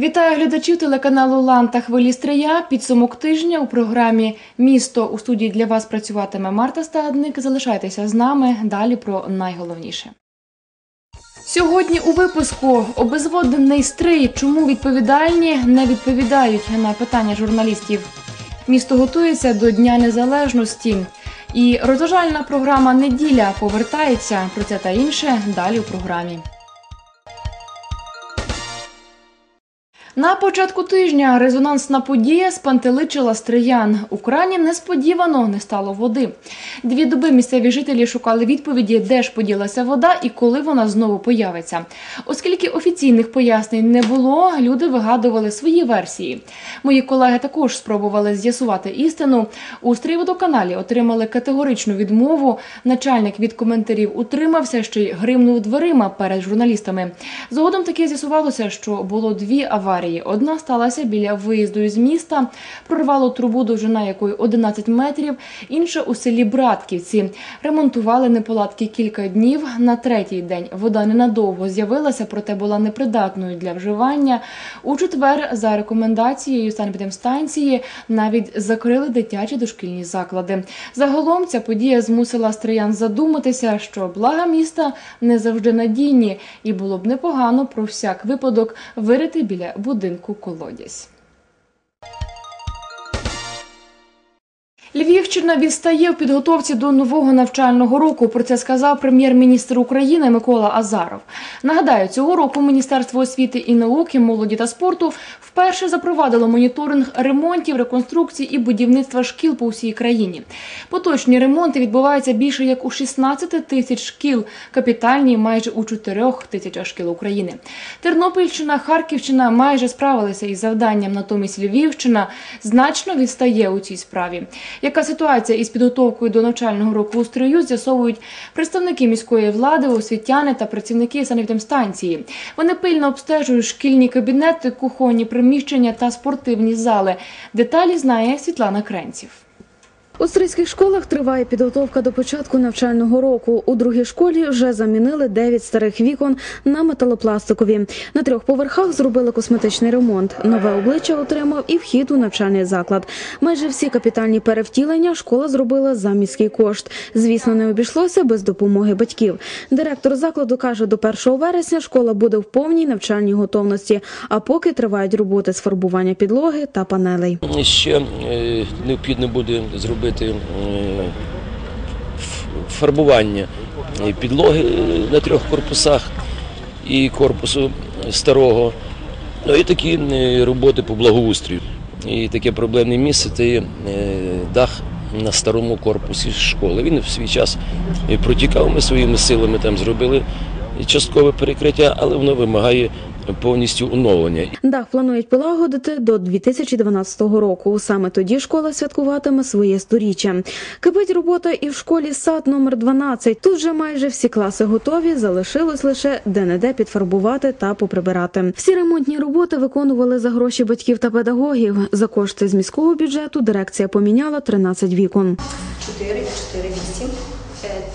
Вітаю глядачів телеканалу Лан та хвилі Стрия. Підсумок тижня у програмі Місто у студії для вас працюватиме Марта Стадник. Залишайтеся з нами. Далі про найголовніше. Сьогодні у випуску обезводнений стрий. Чому відповідальні не відповідають на питання журналістів? Місто готується до Дня Незалежності. І розважальна програма Неділя повертається. Про це та інше далі у програмі. На початку тижня резонансна подія спантеличила стриян. У крані несподівано не стало води. Дві доби місцеві жителі шукали відповіді, де ж поділася вода і коли вона знову появиться. Оскільки офіційних пояснень не було, люди вигадували свої версії. Мої колеги також спробували з'ясувати істину. У Стрийводоканалі отримали категоричну відмову. Начальник від коментарів утримався, ще й гримнув дверима перед журналістами. Згодом таки з'ясувалося, що було дві аварії. Одна сталася біля виїзду із міста, прорвало трубу, довжина якої 11 метрів. Інша у селі Братківці. Ремонтували неполадки кілька днів. На третій день вода ненадовго з'явилася, проте була непридатною для вживання. У четвер, за рекомендацією санепідемстанції, навіть закрили дитячі дошкільні заклади. Загалом ця подія змусила стриян задуматися, що блага міста не завжди надійні, і було б непогано про всяк випадок вирити біля будинку колодязь. Львівщина відстає в підготовці до нового навчального року. Про це сказав прем'єр-міністр України Микола Азаров. Нагадаю, цього року Міністерство освіти і науки, молоді та спорту вперше запровадило моніторинг ремонтів, реконструкцій і будівництва шкіл по всій країні. Поточні ремонти відбуваються більше як у 16 тисяч шкіл, капітальні майже у 4 тисячах шкіл України. Тернопільщина, Харківщина майже справилися із завданням. Натомість Львівщина значно відстає у цій справі. Яка ситуація із підготовкою до навчального року у строю з'ясовують представники міської влади, освітяни та працівники санепідемстанції. Вони пильно обстежують шкільні кабінети, кухонні приміщення та спортивні зали. Деталі знає Світлана Кренців. У стрийських школах триває підготовка до початку навчального року. У другій школі вже замінили 9 старих вікон на металопластикові. На трьох поверхах зробили косметичний ремонт. Нове обличчя отримав і вхід у навчальний заклад. Майже всі капітальні перевтілення школа зробила за міський кошт. Звісно, не обійшлося без допомоги батьків. Директор закладу каже, до 1 вересня школа буде в повній навчальній готовності. А поки тривають роботи з фарбування підлоги та панелей. Ще е, необхідно буде зробити е, фарбування підлоги е, на трьох корпусах і корпусу старого. Ну і такі роботи по благоустрою. І таке проблемне місце це е, дах на старому корпусі школи. Він в свій час протікав. Ми своїми силами там зробили часткове перекриття, але воно вимагає повністю оновлення. Дах планують полагодити до 2012 року. Саме тоді школа святкуватиме своє сторіччя. Кипить робота і в школі сад номер 12. Тут вже майже всі класи готові. Залишилось лише де-не-де підфарбувати та поприбирати. Всі ремонтні роботи виконували за гроші батьків та педагогів. За кошти з міського бюджету дирекція поміняла 13 вікон. 4, 4, 8, е,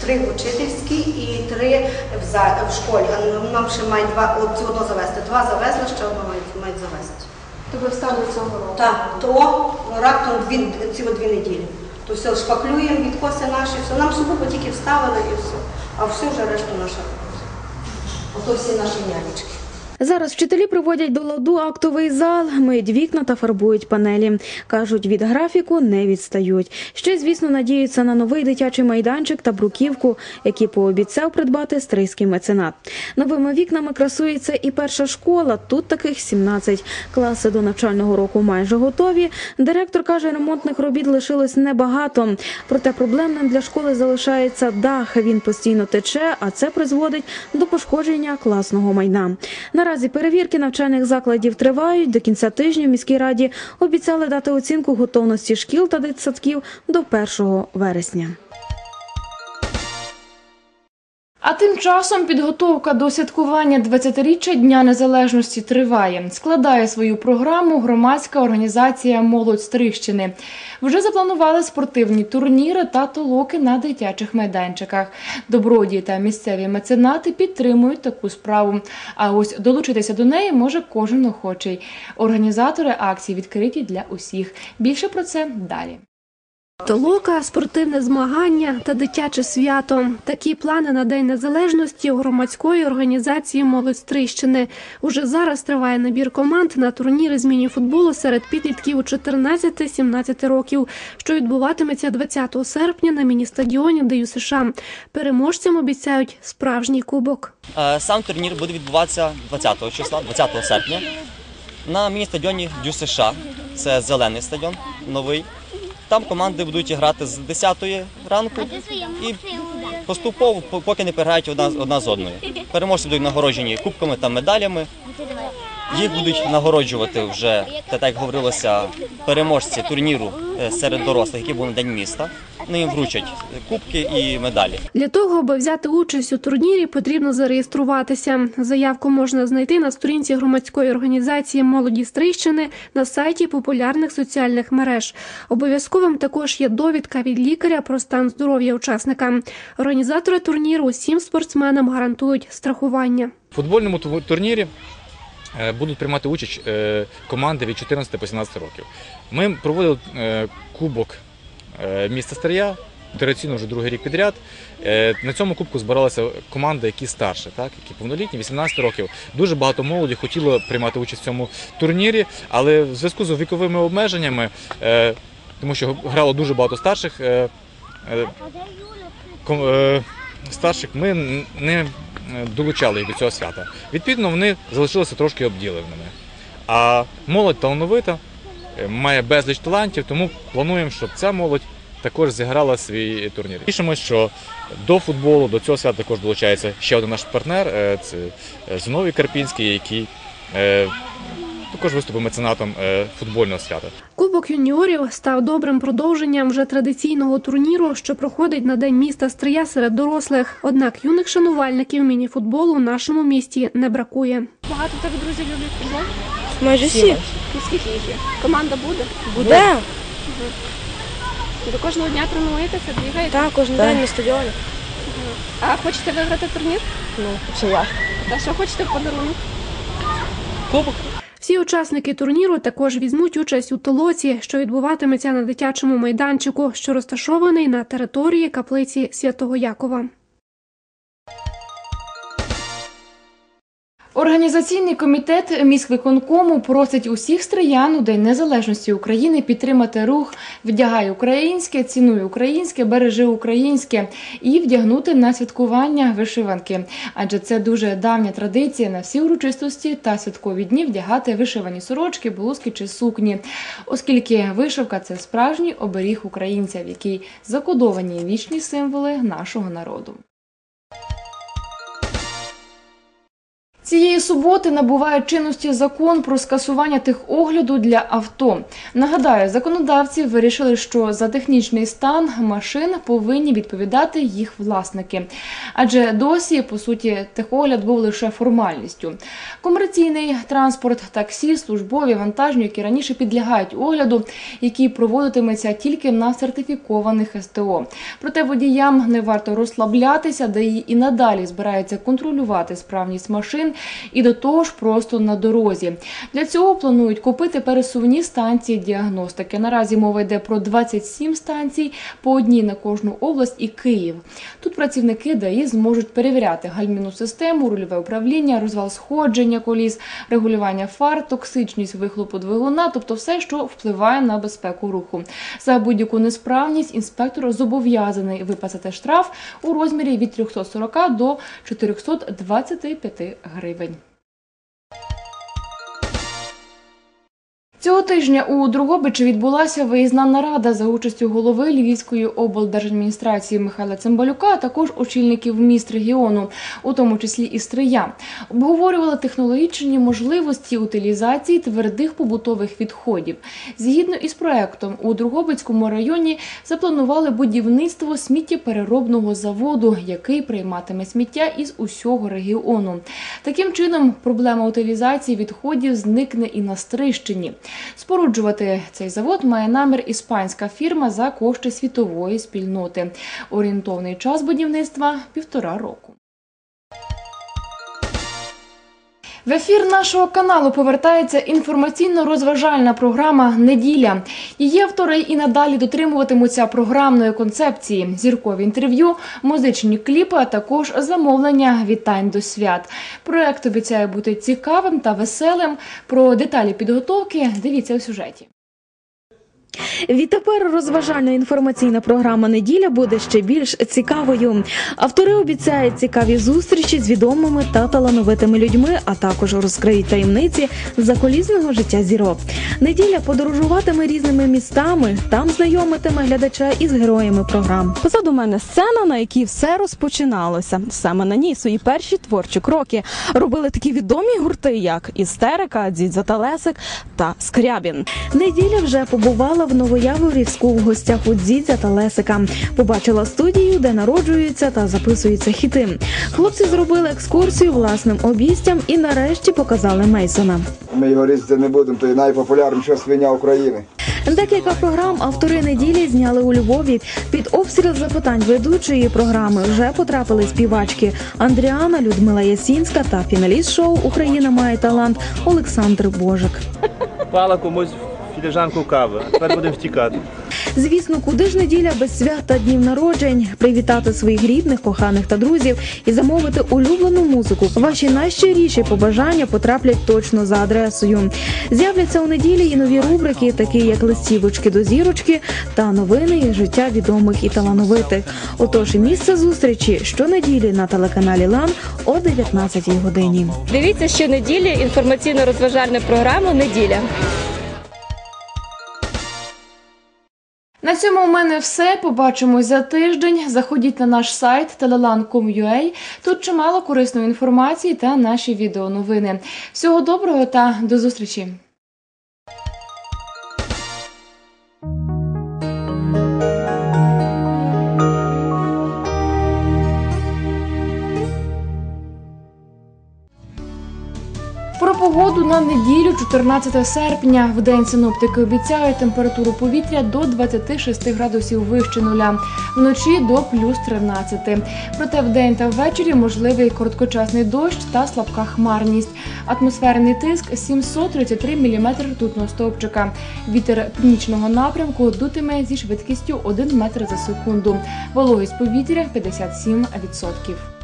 три в учительській і три в, в школі. А нам ще мають два, цю одну завести. Два завезли, ще одну мають, мають завести. Тобто вставлю цього року. Так, то раптом дві, ці дві неділі. То все шпаклюємо, відкоси наші, все. Нам субу тільки вставили і все. А все вже решту наша робота. Ото всі наші нянечки. Зараз вчителі приводять до ладу актовий зал, миють вікна та фарбують панелі. Кажуть, від графіку не відстають. Ще, звісно, надіються на новий дитячий майданчик та бруківку, які пообіцяв придбати стрийський меценат. Новими вікнами красується і перша школа. Тут таких 17. Класи до навчального року майже готові. Директор каже, ремонтних робіт лишилось небагато. Проте проблемним для школи залишається дах. Він постійно тече, а це призводить до пошкодження класного майна. Наразі перевірки навчальних закладів тривають. До кінця тижня в міській раді обіцяли дати оцінку готовності шкіл та дитсадків до 1 вересня. А тим часом підготовка до святкування 20-річчя Дня Незалежності триває. Складає свою програму громадська організація Молодь Стрищини. Вже запланували спортивні турніри та толоки на дитячих майданчиках. Добродії та місцеві меценати підтримують таку справу. А ось долучитися до неї може кожен охочий. Організатори акції відкриті для усіх. Більше про це далі. Толока, спортивне змагання та дитяче свято. Такі плани на День Незалежності у громадської організації Молодь Стрищини. Уже зараз триває набір команд на турніри з міні-футболу серед підлітків 14-17 років, що відбуватиметься 20 серпня на міні-стадіоні ДЮСШ. США. Переможцям обіцяють справжній кубок. Е, Сам турнір буде відбуватися 20 числа, 20 серпня, на міні-стадіоні Дю США. Це зелений стадіон, новий. Там команди будуть грати з 10 ранку і поступово, поки не переграють одна, з- одна з одною. Переможці будуть нагороджені кубками та медалями. Їх будуть нагороджувати вже, та так як говорилося, переможці турніру е, серед дорослих, які були на день міста. Вони їм вручать кубки і медалі. Для того, аби взяти участь у турнірі, потрібно зареєструватися. Заявку можна знайти на сторінці громадської організації Молоді Стрийщини на сайті популярних соціальних мереж. Обов'язковим також є довідка від лікаря про стан здоров'я учасника. Організатори турніру усім спортсменам гарантують страхування. В футбольному турнірі е, будуть приймати участь е, команди від 14 по 17 років. Ми проводили е, кубок міста Старя. Традиційно вже другий рік підряд. Е, На цьому кубку збиралися команди, які старші, так, які повнолітні, 18 років. Дуже багато молоді хотіло приймати участь в цьому турнірі, але в зв'язку з віковими обмеженнями, е, тому що грало дуже багато старших, е, е, е, старших ми не е, долучали їх до цього свята. Відповідно, вони залишилися трошки обділеними. А молодь талановита, е, має безліч талантів, тому плануємо, щоб ця молодь також зіграла свій турнір. Пішемо, що до футболу, до цього свята також долучається ще один наш партнер, е, це е, Зиновій Карпінський, який е, також виступив меценатом е, футбольного свята. Кубок юніорів став добрим продовженням вже традиційного турніру, що проходить на день міста Стрия серед дорослих. Однак юних шанувальників міні-футболу в нашому місті не бракує. Багато тебе друзів люблять футбол? Майже всі. Скільки їх є? Команда буде? Буде? Ви кожного дня тренуєтеся, бігаєте? Так, кожен день на стадіоні. А хочете виграти турнір? Ну, це важко. Та що хочете в подарунок? Всі учасники турніру також візьмуть участь у толоці, що відбуватиметься на дитячому майданчику, що розташований на території каплиці Святого Якова. Організаційний комітет міськвиконкому просить усіх стриян у День Незалежності України підтримати рух Вдягай українське, цінуй українське, бережи українське і вдягнути на святкування вишиванки. Адже це дуже давня традиція на всі урочистості та святкові дні вдягати вишивані сорочки, блузки чи сукні, оскільки вишивка це справжній оберіг українця, в якій закодовані вічні символи нашого народу. Цієї суботи набуває чинності закон про скасування техогляду для авто. Нагадаю, законодавці вирішили, що за технічний стан машин повинні відповідати їх власники. Адже досі, по суті, техогляд був лише формальністю. Комерційний транспорт, таксі, службові, вантажні, які раніше підлягають огляду, який проводитиметься тільки на сертифікованих СТО. Проте водіям не варто розслаблятися, де і надалі збираються контролювати справність машин і до того ж просто на дорозі. Для цього планують купити пересувні станції діагностики. Наразі мова йде про 27 станцій, по одній на кожну область і Київ. Тут працівники ДАІ зможуть перевіряти гальмівну систему, рульове управління, розвал сходження коліс, регулювання фар, токсичність вихлопу двигуна, тобто все, що впливає на безпеку руху. За будь-яку несправність інспектор зобов'язаний виписати штраф у розмірі від 340 до 425 гривень. Even. Цього тижня у Другобичі відбулася виїзна нарада за участю голови Львівської облдержадміністрації Михайла Цимбалюка, а також очільників міст регіону, у тому числі і Стрия. Обговорювали технологічні можливості утилізації твердих побутових відходів. Згідно із проектом, у Другобицькому районі запланували будівництво сміттєпереробного заводу, який прийматиме сміття із усього регіону. Таким чином, проблема утилізації відходів зникне і на Стрищині. Споруджувати цей завод має намір іспанська фірма за кошти світової спільноти. Орієнтовний час будівництва півтора року. В ефір нашого каналу повертається інформаційно-розважальна програма Неділя. Її автори і надалі дотримуватимуться програмної концепції, зіркові інтерв'ю, музичні кліпи, а також замовлення вітань до свят. Проект обіцяє бути цікавим та веселим. Про деталі підготовки дивіться у сюжеті. Відтепер розважальна інформаційна програма неділя буде ще більш цікавою. Автори обіцяють цікаві зустрічі з відомими та талановитими людьми, а також розкриють таємниці заколісного життя зірок. Неділя подорожуватиме різними містами, там знайомитиме глядача із героями програм. Позаду мене сцена, на якій все розпочиналося. Саме на ній свої перші творчі кроки робили такі відомі гурти, як Істерика, Дзідзо та Лесик та Скрябін. Неділя вже побувала в Новояворівську в гостях у Дзідзя та Лесика. Побачила студію, де народжуються та записуються хіти. Хлопці зробили екскурсію власним обійстям і нарешті показали Мейсона. Ми його різати не будемо, то є найпопулярніша свиня України. Декілька програм автори неділі зняли у Львові. Під обстріл запитань ведучої програми вже потрапили співачки Андріана, Людмила Ясінська та фіналіст шоу Україна має талант Олександр Божик. Пала комусь філіжанку кави, а тепер будемо втікати. Звісно, куди ж неділя без свят та днів народжень, привітати своїх рідних, коханих та друзів і замовити улюблену музику. Ваші найщиріші побажання потраплять точно за адресою. З'являться у неділі і нові рубрики, такі як листівочки до зірочки та новини із життя відомих і талановитих. Отож, і місце зустрічі щонеділі на телеканалі Лан о 19 годині. Дивіться щонеділі інформаційно-розважальну програму Неділя. На цьому у мене все. Побачимось за тиждень. Заходіть на наш сайт telelan.com.ua. Тут чимало корисної інформації та наші відеоновини. Всього доброго та до зустрічі! Про погоду на неділю, 14 серпня. В день синоптики обіцяють температуру повітря до 26 градусів вище нуля, вночі до плюс 13. Проте вдень та ввечері можливий короткочасний дощ та слабка хмарність. Атмосферний тиск 733 мм ртутного стовпчика. Вітер північного напрямку дутиме зі швидкістю 1 метр за секунду. Вологість повітря 57%.